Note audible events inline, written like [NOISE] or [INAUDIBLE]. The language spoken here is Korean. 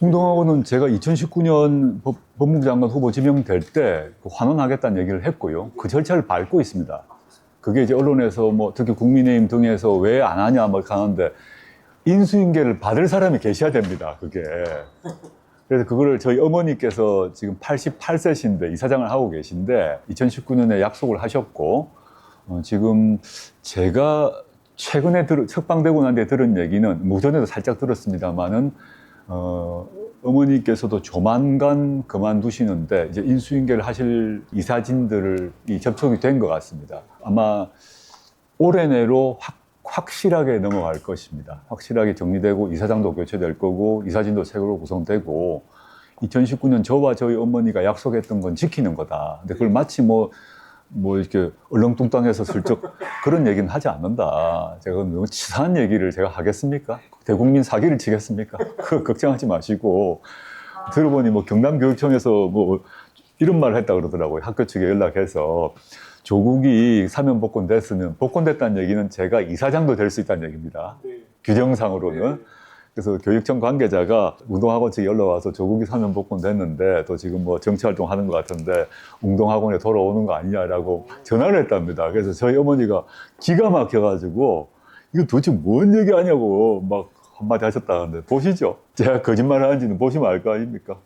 운동학원은 제가 2019년 법, 법무부 장관 후보 지명될 때그 환원하겠다는 얘기를 했고요. 그 절차를 밟고 있습니다. 그게 이제 언론에서 뭐 특히 국민의힘 등에서 왜 안 하냐 뭐 하는데 인수인계를 받을 사람이 계셔야 됩니다. 그게. 그래서 그거를 저희 어머니께서 지금 88세신데 이사장을 하고 계신데 2019년에 약속을 하셨고 어, 지금 제가 최근에 들, 석방되고 난 뒤에 들은 얘기는 무전에도 살짝 들었습니다만은 어, 어머니께서도 조만간 그만두시는데 이제 인수인계를 하실 이사진들을 이 접촉이 된 것 같습니다. 아마 올해 내로 확, 확실하게 넘어갈 것입니다. 확실하게 정리되고 이사장도 교체될 거고 이사진도 새로 구성되고 2019년 저와 저희 어머니가 약속했던 건 지키는 거다. 근데 그걸 마치 뭐, 뭐 이렇게 얼렁뚱땅해서 슬쩍 그런 얘기는 하지 않는다. 제가 너무 치사한 얘기를 제가 하겠습니까? 대국민 사기를 치겠습니까? [LAUGHS] 그거 걱정하지 마시고 들어보니 뭐 경남교육청에서 뭐 이런 말을 했다 그러더라고요. 학교 측에 연락해서 조국이 사면 복권됐으면 복권됐다는 얘기는 제가 이사장도 될 수 있다는 얘기입니다. 규정상으로는. 그래서 교육청 관계자가 운동학원 측에 연락 와서 조국이 사면 복권됐는데 또 지금 뭐 정치활동 하는 것 같은데 운동학원에 돌아오는 거 아니냐라고 전화를 했답니다. 그래서 저희 어머니가 기가 막혀가지고 이거 도대체 뭔 얘기 하냐고 막 한마디 하셨다는데 보시죠. 제가 거짓말을 하는지는 보시면 알 거 아닙니까?